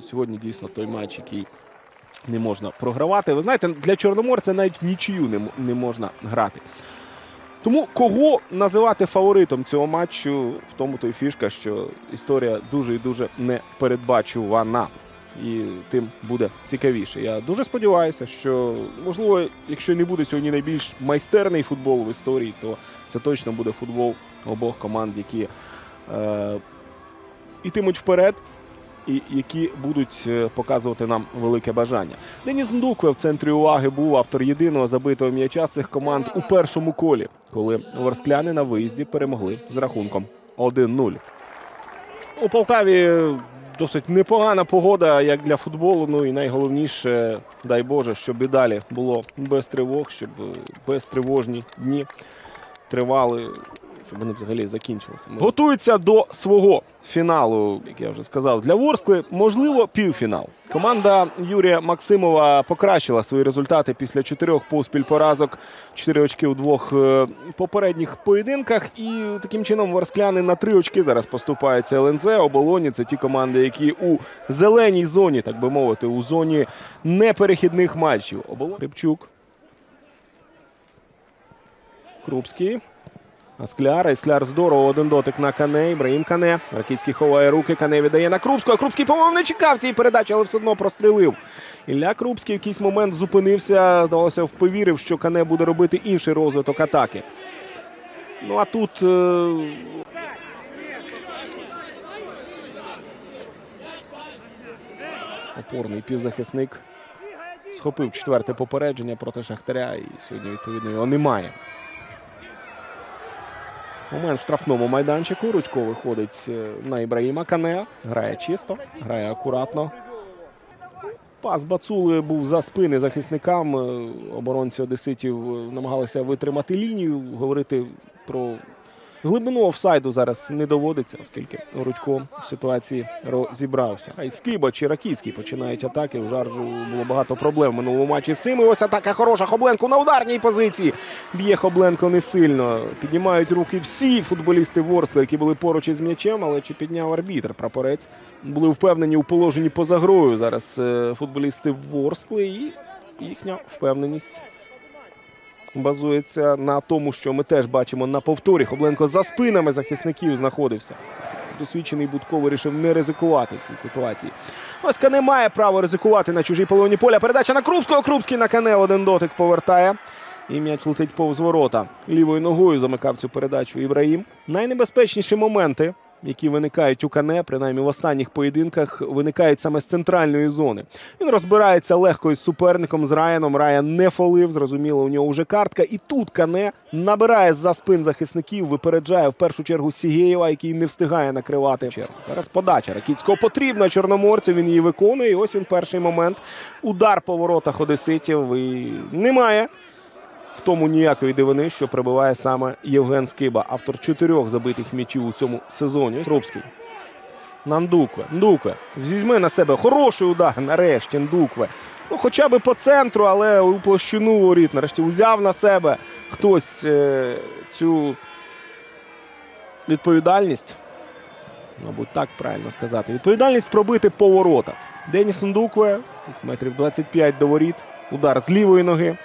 сьогодні дійсно той матч, який не можна програвати. Ви знаєте, для Чорноморця навіть в нічию не, не можна грати. Тому кого називати фаворитом цього матчу, в тому то й фішка, що історія дуже і дуже непередбачувана. І тим буде цікавіше. Я дуже сподіваюся, що можливо, якщо не буде сьогодні найбільш майстерний футбол в історії, то це точно буде футбол обох команд, які е, ітимуть вперед і які будуть е, показувати нам велике бажання. Деніс Ndukwe в центрі уваги був автор єдиного забитого м'яча цих команд у першому колі, коли ворскляни на виїзді перемогли з рахунком 1-0. У Полтаві досить непогана погода як для футболу. Ну і найголовніше, дай Боже, щоб і далі було без тривог, щоб е, безтривожні дні тривали, щоб вони взагалі закінчилися. Готуються до свого фіналу, як я вже сказав, для Ворскли, можливо, півфінал. Команда Юрія Максимова покращила свої результати після чотирьох поспіль поразок, чотири очки у двох е, попередніх поєдинках. І таким чином ворскляни на три очки зараз поступаються ЛНЗ, оболоні. Це ті команди, які у зеленій зоні, так би мовити, у зоні неперехідних матчів. Оболонь Рибчук. Крупський. А Скляр, і Скляр здорово, один дотик на Кане, Ібраїм Кане. Ракицький ховає руки, Кане віддає на Крупського. Крупський, по-моєму, не чекав цієї передачі, але все одно прострілив. Ілля Крупський в якийсь момент зупинився, здавалося, повірив, що Кане буде робити інший розвиток атаки. Ну а тут. е, Опорний півзахисник схопив четверте попередження проти Шахтаря, і сьогодні, відповідно, його немає. Момент штрафному майданчику. Рудько виходить е, на Ібраїма Кане. Грає чисто, грає акуратно. Пас Бацули був за спини захисникам. Е, Оборонці Одеситів е, намагалися витримати лінію. Говорити про глибину офсайду зараз не доводиться, оскільки Рудько в ситуації розібрався. А й Скиба чи Ракіцький починають атаки. У Жаржу було багато проблем в минулому матчі з цим. І ось атака хороша. Хобленко на ударній позиції. Б'є Хобленко не сильно. Піднімають руки всі футболісти Ворскли, які були поруч із м'ячем, але чи підняв арбітр прапорець. Були впевнені у положенні поза грою зараз е, футболісти Ворскли і їхня впевненість. Базується на тому, що ми теж бачимо на повторі. Хобленко за спинами захисників знаходився. Досвідчений Будко вирішив не ризикувати в цій ситуації. Оська не має права ризикувати на чужій половині поля. Передача на Крупського. Крупський на кане один дотик повертає. І м'яч летить повз ворота. Лівою ногою замикав цю передачу Ібраїм. Найнебезпечніші моменти, які виникають у Кане, принаймні в останніх поєдинках, виникають саме з центральної зони. Він розбирається легко із суперником з Раяном. Раян не фолив. Зрозуміло, у нього вже картка. І тут Кане набирає за спин захисників, випереджає в першу чергу Сігєєва, який не встигає накривати. Зараз подача Ракіцького потрібна Чорноморцю. Він її виконує. І ось він перший момент. Удар по воротах Одеситів. І немає. В тому ніякої дивини, що прибиває саме Євген Скиба, автор чотирьох забитих м'ячів у цьому сезоні. Ось Рубський. На Ndukwe. Ndukwe. Візьми на себе хороший удар. Нарешті Ndukwe. Ну, хоча б по центру, але у площину воріт. Нарешті узяв на себе хтось е, цю відповідальність. Мабуть, так правильно сказати. Відповідальність пробити по воротах. Деніс десь метрів 25 до воріт. Удар з лівої ноги.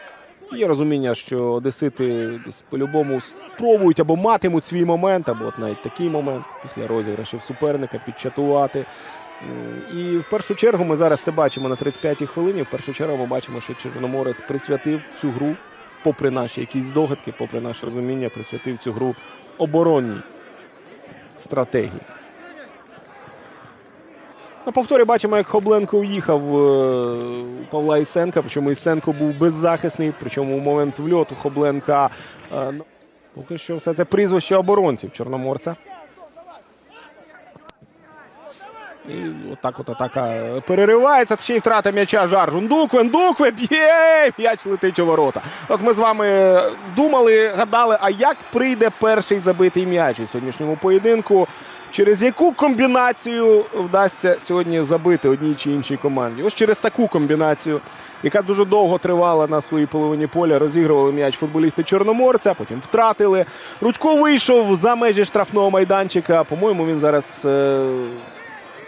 Є розуміння, що одесити десь по-любому спробують або матимуть свій момент, або от навіть такий момент після розіграшів суперника підчатувати. І в першу чергу ми зараз це бачимо на 35-й хвилині. В першу чергу ми бачимо, що Чорноморець присвятив цю гру, попри наші якісь здогадки, попри наше розуміння, присвятив цю гру оборонній стратегії. На повторі бачимо, як Хобленко уїхав е, у Павла Ісенка. Причому Ісенко був беззахисний. Причому у момент вльоту Хобленка. е, ну, Поки що все це прізвище оборонців Чорноморця. І отак от атака переривається. Ще й втрата м'яча Жаржу. Ndukwe, Ndukwe б'є! М'яч летить у ворота. От ми з вами думали, гадали, а як прийде перший забитий м'яч у сьогоднішньому поєдинку? Через яку комбінацію вдасться сьогодні забити одній чи іншій команді? Ось через таку комбінацію, яка дуже довго тривала на своїй половині поля, розігрували м'яч футболісти Чорноморця, потім втратили. Рудько вийшов за межі штрафного майданчика. По-моєму, він зараз. е,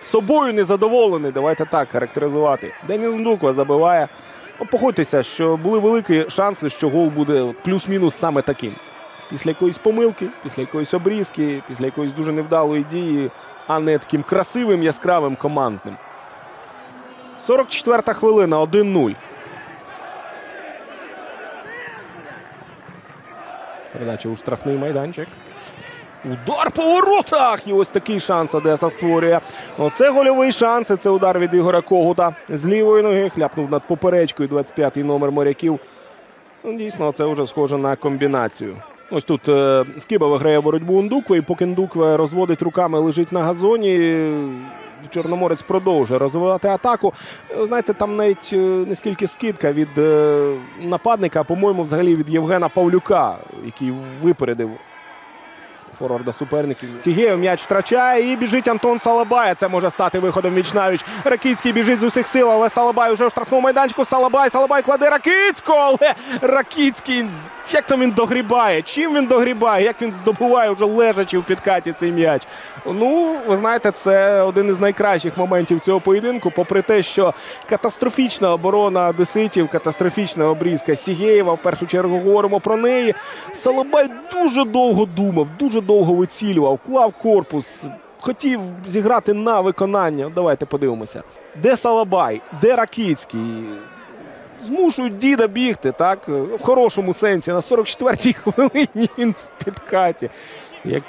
собою незадоволений. Давайте так характеризувати. Деніс Ндуква забиває. Погодьтеся, що були великі шанси, що гол буде плюс-мінус саме таким. Після якоїсь помилки, після якоїсь обрізки, після якоїсь дуже невдалої дії, а не таким красивим, яскравим командним. 44-та хвилина, 1-0. Передача у штрафний майданчик. Удар по воротах! І ось такий шанс Одеса створює. Оце гольовий шанс. Це удар від Ігоря Когута з лівої ноги. Хляпнув над поперечкою 25-й номер моряків. Ну, дійсно, це вже схоже на комбінацію. Ось тут е, Скиба виграє боротьбу Ундукви, і поки Ндукве розводить руками, лежить на газоні. Чорноморець продовжує розвивати атаку. Е, Знаєте, там навіть е, не скільки скидка від нападника, а по-моєму, взагалі від Євгена Павлюка, який випередив форварда суперників. Сігєєв м'яч втрачає і біжить Антон Салабай. Це може стати виходом віч-навіч. Ракіцький біжить з усіх сил, але Салабай вже в штрафному майданчику. Салабай, Салабай кладе Ракіцького, але Ракіцький, як там він догрібає? Чим він догрібає? Як він здобуває вже лежачи в підкаті цей м'яч? Ну, ви знаєте, це один із найкращих моментів цього поєдинку, попри те, що катастрофічна оборона Одеситів, катастрофічна обрізка Сігєєва. В першу чергу говоримо про неї. Салабай дуже довго думав, дуже довго вицілював, клав корпус. Хотів зіграти на виконання. Давайте подивимося. Де Салабай? Де Ракіцький? Змушують діда бігти, так? В хорошому сенсі. На 44-й хвилині він в підкаті. Як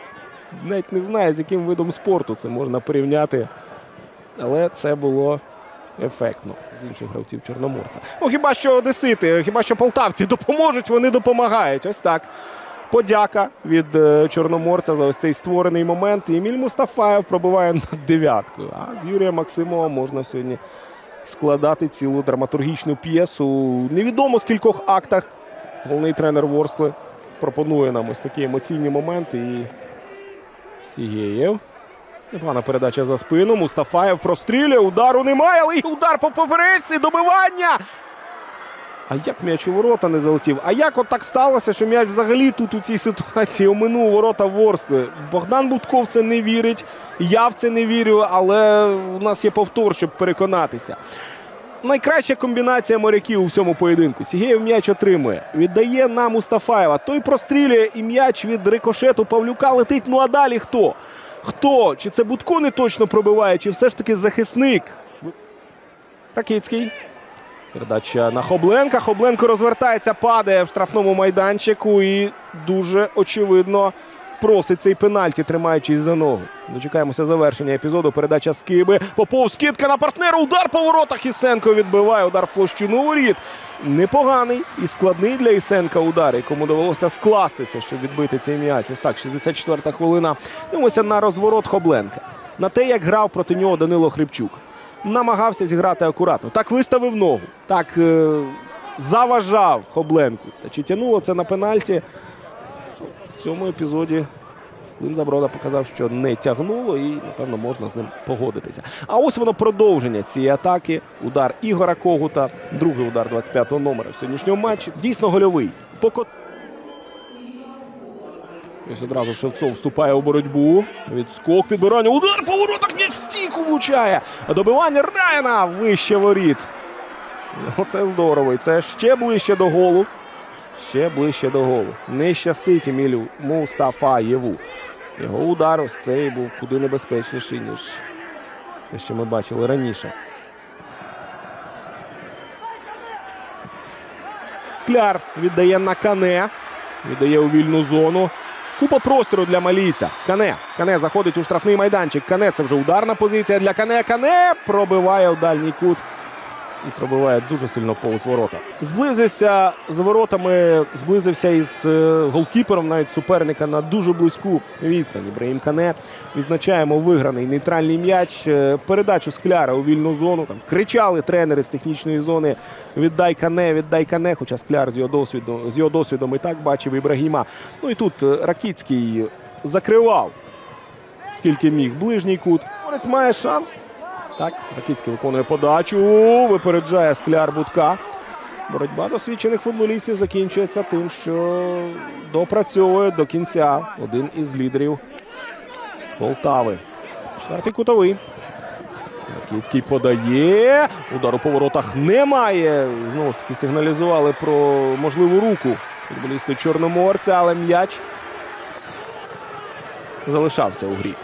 навіть не знаю, з яким видом спорту це можна порівняти. Але це було ефектно з інших гравців Чорноморця. Ну, хіба що Одесити, хіба що полтавці допоможуть, вони допомагають. Ось так. Подяка від е, Чорноморця за ось цей створений момент. Еміль Мустафаєв пробиває над дев'яткою. А з Юрія Максимова можна сьогодні складати цілу драматургічну п'єсу. Невідомо з кількох актах. Головний тренер Ворскли пропонує нам ось такі емоційні моменти. І Сігєєв. Непогана передача за спину. Мустафаєв прострілює. Удару немає, але і удар по поперечці. Добивання. А як м'яч у ворота не залетів? А як от так сталося, що м'яч взагалі тут у цій ситуації оминув ворота Ворскли? Богдан Будков це не вірить. Я в це не вірю, але у нас є повтор, щоб переконатися. Найкраща комбінація моряків у всьому поєдинку. Сігєєв м'яч отримує. Віддає на Мустафаєва. Той прострілює і м'яч від рикошету Павлюка летить. Ну а далі хто? Хто? Чи це Будко не точно пробиває, чи все ж таки захисник? Ракицький. Передача на Хобленка. Хобленко розвертається, падає в штрафному майданчику і дуже очевидно просить цей пенальті, тримаючись за ногу. Дочекаємося завершення епізоду. Передача Скиби. Попов скидка на партнера. Удар по воротах. Ісенко відбиває удар в площину воріт. Непоганий і складний для Ісенка удар, якому довелося скластися, щоб відбити цей м'яч. Ось так, 64-та хвилина. Дивимося на розворот Хобленка. На те, як грав проти нього Данило Хрипчук. Намагався зіграти акуратно. Так виставив ногу. Так е- заважав Хобленку. Та чи тянуло це на пенальті? В цьому епізоді Лим Заброда показав, що не тягнуло, і напевно можна з ним погодитися. А ось воно продовження цієї атаки. Удар Ігора Когута, другий удар 25-го номера в сьогоднішньому матчі. Дійсно гольовий. Поко... Ось одразу Шевцов вступає у боротьбу. Відскок підбирання. Удар по воротах м'яч в стійку влучає. Добивання Райана вище воріт. Оце здорово. І це ще ближче до голу. Ще ближче до голу. Не щастить Емілю Мустафаєву. Його удар ось цей був куди небезпечніший, ніж те, що ми бачили раніше. Скляр віддає на кане. Віддає у вільну зону. Купа простору для малійця. Кане. Кане заходить у штрафний майданчик. Кане це вже ударна позиція для Кане. Кане пробиває у дальній кут. І пробиває дуже сильно повз ворота. Зблизився з воротами, зблизився із е, голкіпером, навіть суперника на дуже близьку відстань. Ібраїм Кане. Відзначаємо виграний нейтральний м'яч. Е, Передачу скляра у вільну зону. Там кричали тренери з технічної зони: віддай Кане, віддай Кане. Хоча скляр з його досвідом, з його досвідом і так бачив Ібрагіма. Ну і тут е, Ракіцький закривав скільки міг. Ближній кут. Морець має шанс. Так, Ракіцький виконує подачу. Випереджає скляр Будка. Боротьба досвідчених футболістів закінчується тим, що допрацьовує до кінця один із лідерів Полтави. Четвертий кутовий. Ракицький подає. Удару по воротах немає. Знову ж таки сигналізували про можливу руку футболісти Чорноморця, але м'яч залишався у грі.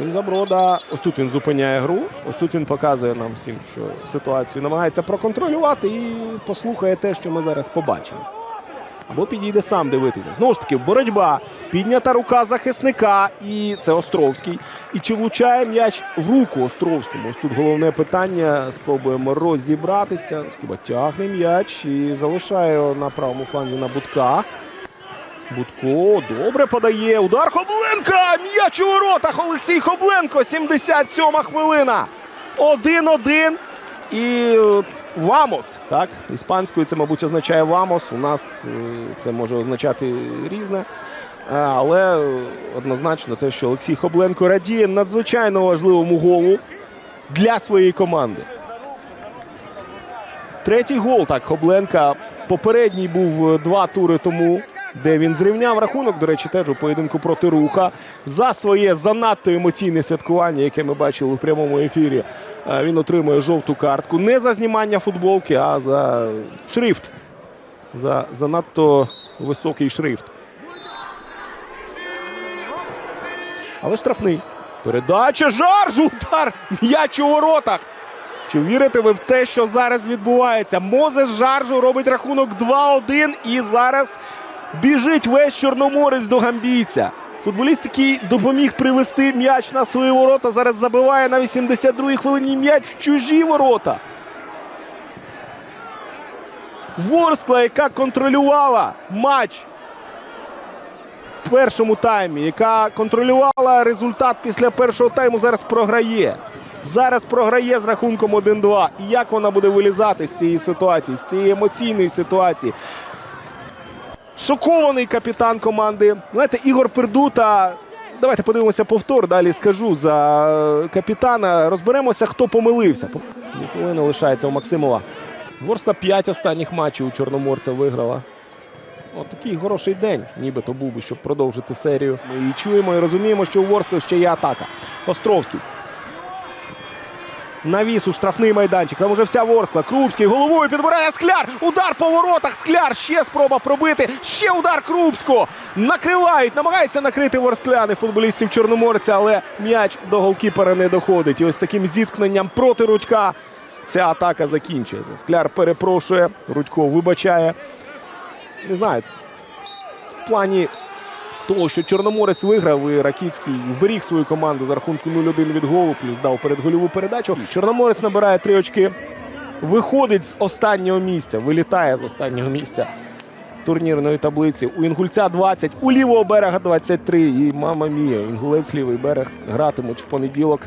Він Заброда. Ось тут він зупиняє гру. Ось тут він показує нам всім, що ситуацію намагається проконтролювати і послухає те, що ми зараз побачимо. Або підійде сам дивитися. Знову ж таки, боротьба, піднята рука захисника, і це Островський. І чи влучає м'яч в руку Островському? Ось тут головне питання. Спробуємо розібратися. Хіба тягне м'яч і залишає на правому фланзі на Будка. Будко добре подає. Удар Хобленка! М'яч у воротах. Олексій Хобленко. 77-ма хвилина. 1-1. І е, Вамос. Так, іспанською це, мабуть, означає Вамос. У нас е, це може означати різне. Е, Але однозначно те, що Олексій Хобленко радіє надзвичайно важливому голу для своєї команди. Третій гол так Хобленка. Попередній був два тури тому, де він зрівняв рахунок. До речі, теж у поєдинку проти руха за своє занадто емоційне святкування, яке ми бачили в прямому ефірі. Він отримує жовту картку. Не за знімання футболки, а за шрифт. За занадто високий шрифт. Але штрафний. Передача Жарж! Удар! М'яч у воротах. Чи вірите ви в те, що зараз відбувається? Мозес Жаржу робить рахунок 2-1 і зараз біжить весь Чорноморець до гамбійця. Футболіст, який допоміг привести м'яч на свої ворота, зараз забиває на 82-й хвилині м'яч в чужі ворота. Ворскла, яка контролювала матч в першому таймі, яка контролювала результат після першого тайму, зараз програє. Зараз програє з рахунком 1-2. І як вона буде вилізати з цієї ситуації, з цієї емоційної ситуації? Шокований капітан команди. Знаєте, Ігор Пердута. Давайте подивимося повтор. Далі скажу за капітана. Розберемося, хто помилився. Дві хвилини лишається у Максимова. Ворста 5 останніх матчів у Чорноморця виграла. От такий хороший день, нібито був би, щоб продовжити серію. Ми її чуємо і розуміємо, що у Ворскли ще є атака. Островський. Навіс у штрафний майданчик. Там уже вся Ворскла. Крупський головою підбирає скляр. Удар по воротах. Скляр. Ще спроба пробити. Ще удар Крупського. Накривають. Намагаються накрити ворскляни футболістів Чорноморця, але м'яч до голкіпера не доходить. І ось таким зіткненням проти Рудька ця атака закінчується. Скляр перепрошує. Рудько вибачає. Не знаю. В плані того, що Чорноморець виграв і Ракіцький вберіг свою команду за рахунку 0-1 від голу, плюс дав передгольову передачу. Чорноморець набирає три очки. Виходить з останнього місця, вилітає з останнього місця турнірної таблиці. У Інгульця 20, у лівого берега 23. І мама мія, Інгулець лівий берег гратимуть в понеділок